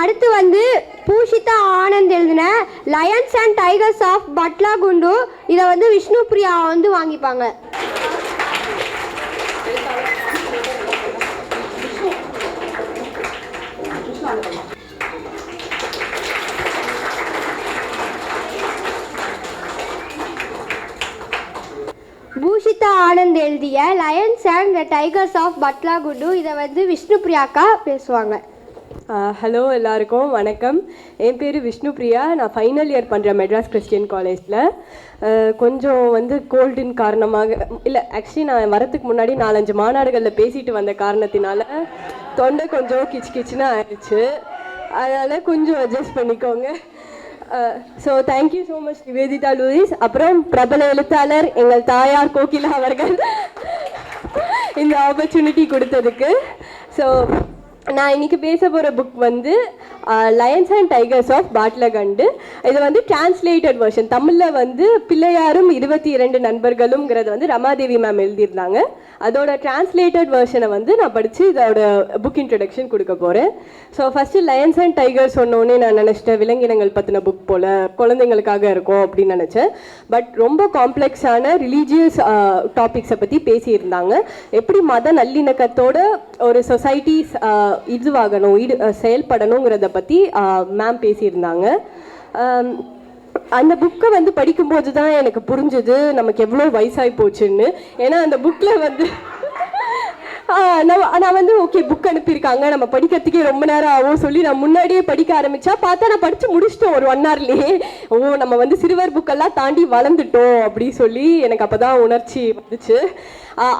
அடுத்து வந்து பூஷிதா ஆனந்த் எழுதின lions and tigers of Batlagundu. இதை வந்து விஷ்ணு பிரியா வந்து வாங்கிப்பாங்க. பூஷிதா ஆனந்த் எழுதிய lions and tigers of Batlagundu. இதை வந்து விஷ்ணு பிரியாக்கா பேசுவாங்க. ஹலோ எல்லாருக்கும் வணக்கம். என் பேர் விஷ்ணு பிரியா. நான் ஃபைனல் இயர் பண்ணுறேன் மெட்ராஸ் கிறிஸ்டியன் காலேஜில் கொஞ்சம் வந்து கோல்டின் காரணமாக இல்லை ஆக்சுவலி நான் வரத்துக்கு முன்னாடி நாலஞ்சு மாநாடுகளில் பேசிட்டு வந்த காரணத்தினால தொண்டை கொஞ்சம் கிச்சு கிச்சுன்னு ஆயிடுச்சு. அதனால் கொஞ்சம் அட்ஜஸ்ட் பண்ணிக்கோங்க. So thank you so much Nivedita Louis. அப்புறம் பிரபல எழுத்தாளர் எங்கள் தாயார் கோகிலா அவர்கள் இந்த ஆப்பர்ச்சுனிட்டி கொடுத்ததுக்கு. ஸோ நான் இன்னைக்கு பேச போகிற புக் வந்து lions and tigers of Batlagundu இது வந்து டிரான்ஸ்லேட்டட் வெர்ஷன் தமிழில் வந்து பிள்ளையாரும் இருபத்தி இரண்டு நண்பர்களும்ங்கிறது வந்து ரமாதேவி மேம் எழுதியிருந்தாங்க. அதோட டிரான்ஸ்லேட்டட் வெர்ஷனை வந்து நான் படித்து இதோட புக் இன்ட்ரடக்ஷன் கொடுக்க போகிறேன் so first lions and tigers சொன்னோன்னே நான் நினச்சிட்டேன் விலங்கினங்கள் பற்றின புக் போல் குழந்தைங்களுக்காக இருக்கும் அப்படின்னு நினச்சேன். பட் ரொம்ப காம்ப்ளெக்ஸான ரிலீஜியஸ் டாபிக்ஸை பற்றி பேசியிருந்தாங்க. எப்படி மத நல்லிணக்கத்தோட ஒரு சொசைட்டி இதுவாகணும் ஈடு அஹ், செயல்படணுங்கிறத பற்றி மேம் பேசியிருந்தாங்க. அந்த புக்கை வந்து படிக்கும்போது தான் எனக்கு புரிஞ்சுது நமக்கு எவ்வளோ வயசாகி போச்சுன்னு. ஏன்னா அந்த புக்கில் வந்து நான் வந்து ஓகே புக் அனுப்பியிருக்காங்க. நம்ம படிக்கிறதுக்கே ரொம்ப நேரம் ஆகும் சொல்லி நான் முன்னாடியே படிக்க ஆரம்பிச்சா பார்த்தா நான் படித்து முடிச்சிட்டோம் ஒரு ஒன் ஹவர்லேயே ஓ நம்ம வந்து சிறுவர் புக்கெல்லாம் தாண்டி வளர்ந்துட்டோம் அப்படி சொல்லி எனக்கு அப்போ தான் உணர்ச்சி வந்துச்சு.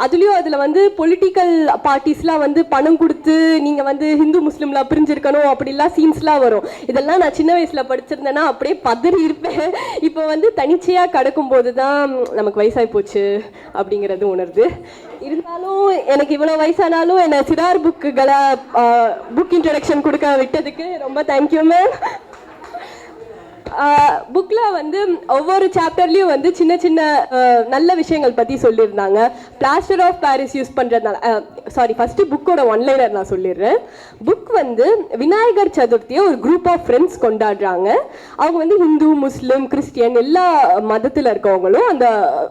அதுலேயும் அதில் வந்து பொலிட்டிக்கல் பார்ட்டிஸ்லாம் வந்து பணம் கொடுத்து நீங்கள் வந்து ஹிந்து முஸ்லீம்லாம் பிரிஞ்சிருக்கணும் அப்படிலாம் சீன்ஸ்லாம் வரும். இதெல்லாம் நான் சின்ன வயசில் படிச்சிருந்தேன்னா அப்படியே பதறி இருப்பேன். இப்போ வந்து தனிச்சையாக கிடக்கும்போது தான் நமக்கு வயசாகி போச்சு அப்படிங்கிறது உணருது. இருந்தாலும் எனக்கு இவ்வளோ வயசானாலும் என்னை சிறார் புக்குகளை புக் இன்ட்ரடக்ஷன் கொடுக்க விட்டதுக்கு ரொம்ப தேங்க்யூ மேம் புக்கில் வந்து ஒவ்வொரு சாப்டர்லேயும் வந்து சின்ன சின்ன நல்ல விஷயங்கள் பற்றி சொல்லியிருந்தாங்க. பிளாஸ்டர் ஆஃப் பாரிஸ் யூஸ் பண்ணுறதுனால சாரி ஃபஸ்ட்டு புக்கோட ஒன்லைனர் நான் சொல்லிடுறேன். புக் வந்து விநாயகர் சதுர்த்தியை ஒரு குரூப் ஆஃப் ஃப்ரெண்ட்ஸ் கொண்டாடுறாங்க. அவங்க வந்து ஹிந்து முஸ்லீம் கிறிஸ்டியன் எல்லா மதத்தில் இருக்கவங்களும் அந்த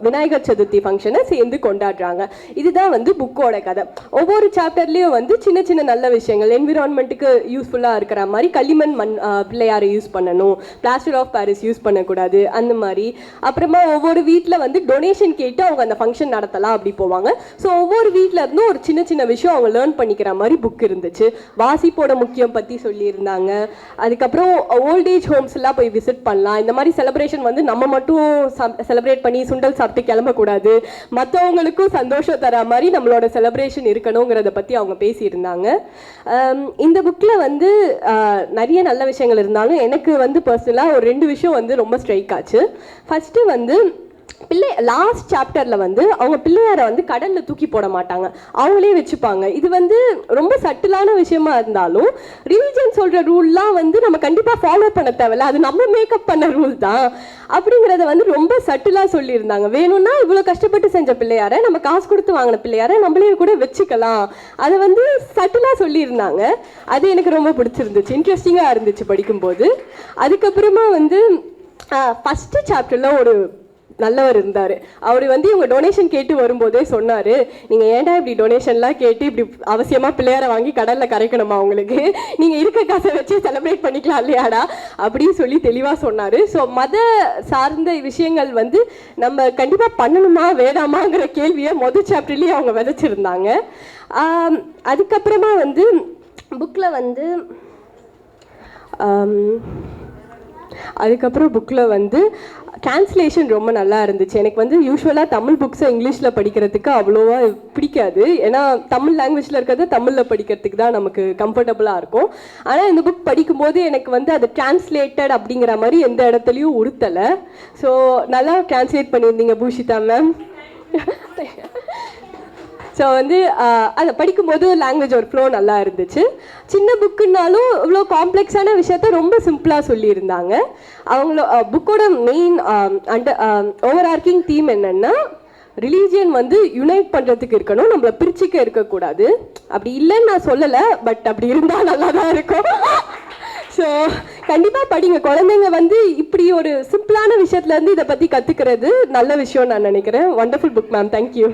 விநாயகர் சதுர்த்தி ஃபங்க்ஷனை சேர்ந்து கொண்டாடுறாங்க. இதுதான் வந்து புக்கோட கதை. ஒவ்வொரு சாப்டர்லேயும் வந்து சின்ன சின்ன நல்ல விஷயங்கள் என்விரான்மெண்ட்டுக்கு யூஸ்ஃபுல்லாக இருக்கிற மாதிரி களிமண் மண் பிள்ளையாரை யூஸ் பண்ணணும். பிளாஸ்டர் ஆஃப் பாரிஸ் யூஸ் பண்ணக்கூடாது அந்த மாதிரி. அப்புறமா ஒவ்வொரு வீட்டில் வந்து டொனேஷன் கேட்டு அவங்க அந்த ஃபங்க்ஷன் நடத்தலாம் அப்படி போவாங்க. ஸோ ஒவ்வொரு வீட்டில் இருந்தும் ஒரு சின்ன சின்ன விஷயம் அவங்க லேர்ன் பண்ணிக்கிற மாதிரி புக் இருந்துச்சு. வாசிப்போட முக்கியம் பற்றி சொல்லியிருந்தாங்க. அதுக்கப்புறம் ஓல்டேஜ் ஹோம்ஸ் எல்லாம் போய் விசிட் பண்ணலாம். இந்த மாதிரி செலிப்ரேஷன் வந்து நம்ம மட்டும் செலிப்ரேட் பண்ணி சுண்டல் சாப்பிட்டு கிளம்பக்கூடாது. மற்றவங்களுக்கும் சந்தோஷம் தர மாதிரி நம்மளோட செலிப்ரேஷன் இருக்கணுங்கிறத பற்றி அவங்க பேசியிருந்தாங்க. இந்த புக்கில் வந்து நிறைய நல்ல விஷயங்கள் இருந்தாலும் எனக்கு வந்து பர்சனலாக ஒரு ரெண்டு விஷயம் வந்து ரொம்ப ஸ்ட்ரைக் ஆச்சு. ஃபஸ்ட்டு வந்து பிள்ளை லாஸ்ட் சாப்டரில் வந்து அவங்க பிள்ளையாரை வந்து கடலில் தூக்கி போட மாட்டாங்க. அவங்களே வச்சுப்பாங்க. இது வந்து ரொம்ப சட்டிலான விஷயமா இருந்தாலும் ரிலீஜன் சொல்கிற ரூல்லாம் வந்து நம்ம கண்டிப்பாக ஃபாலோ பண்ண தேவையில்ல. அது நம்ம மேக்கப் பண்ண ரூல் தான். அப்படிங்கிறத வந்து ரொம்ப சட்டிலாக சொல்லியிருந்தாங்க. வேணும்னா இவ்வளோ கஷ்டப்பட்டு செஞ்ச பிள்ளையாரை நம்ம காசு கொடுத்து வாங்கின பிள்ளையாரை நம்மளே கூட வச்சுக்கலாம். அதை வந்து சட்டிலாக சொல்லியிருந்தாங்க. அது எனக்கு ரொம்ப பிடிச்சிருந்துச்சு. இன்ட்ரெஸ்டிங்காக இருந்துச்சு படிக்கும்போது. அதுக்கப்புறமா வந்து ஃபஸ்ட்டு சாப்டரில் ஒரு நல்லவர் இருந்தார். அவர் வந்து இவங்க டொனேஷன் கேட்டு வரும்போதே சொன்னார் நீங்கள் ஏன்டா இப்படி டொனேஷன்லாம் கேட்டு இப்படி அவசியமாக பிள்ளையாரை வாங்கி கடலில் கரைக்கணுமா உங்களுக்கு? நீங்கள் இருக்க காசை வச்சு செலிப்ரேட் பண்ணிக்கலாம் இல்லையாடா? அப்படின்னு சொல்லி தெளிவாக சொன்னார். ஸோ மத சார்ந்த விஷயங்கள் வந்து நம்ம கண்டிப்பாக பண்ணணுமா வேணாமாங்கிற கேள்வியை மொதல் சாப்டர்லேயே அவங்க விதைச்சிருந்தாங்க. அதுக்கப்புறமா வந்து புக்கில் வந்து அதுக்கப்புறம் புக்கில் வந்து டிரான்ஸ்லேஷன் ரொம்ப நல்லா இருந்துச்சு. எனக்கு வந்து யூஸ்வலாக தமிழ் புக்ஸை இங்கிலீஷில் படிக்கிறதுக்கு அவ்வளோவா பிடிக்காது. ஏன்னா தமிழ் லாங்குவேஜில் இருக்கிறத தமிழில் படிக்கிறதுக்கு தான் நமக்கு கம்ஃபர்டபுளாக இருக்கும். ஆனால் இந்த புக் படிக்கும்போது எனக்கு வந்து அது டிரான்ஸ்லேட்டட் அப்படிங்கிற மாதிரி எந்த இடத்துலையும் உறுத்தலை. ஸோ நல்லா டிரான்ஸ்லேட் பண்ணியிருந்தீங்க பூஷிதா மேம் ஸோ வந்து அதை படிக்கும்போது லாங்குவேஜ் ஒரு ஃப்ளோ நல்லா இருந்துச்சு. சின்ன புக்குன்னாலும் இவ்வளோ காம்ப்ளெக்ஸான விஷயத்த ரொம்ப சிம்பிளாக சொல்லியிருந்தாங்க. அவங்கள புக்கோட main under overarching theme என்னென்னா ரிலீஜியன் வந்து யுனைட் பண்ணுறதுக்கு இருக்கணும் நம்மளை பிரிச்சுக்க இருக்கக்கூடாது. அப்படி இல்லைன்னு நான் சொல்லலை பட் அப்படி இருந்தால் நல்லா தான் இருக்கும். ஸோ கண்டிப்பாக படிங்க. குழந்தைங்க வந்து இப்படி ஒரு சிம்பிளான விஷயத்துலேருந்து இதை பற்றி கற்றுக்கிறது நல்ல விஷயம் நான் நினைக்கிறேன். Wonderful book ma'am thank you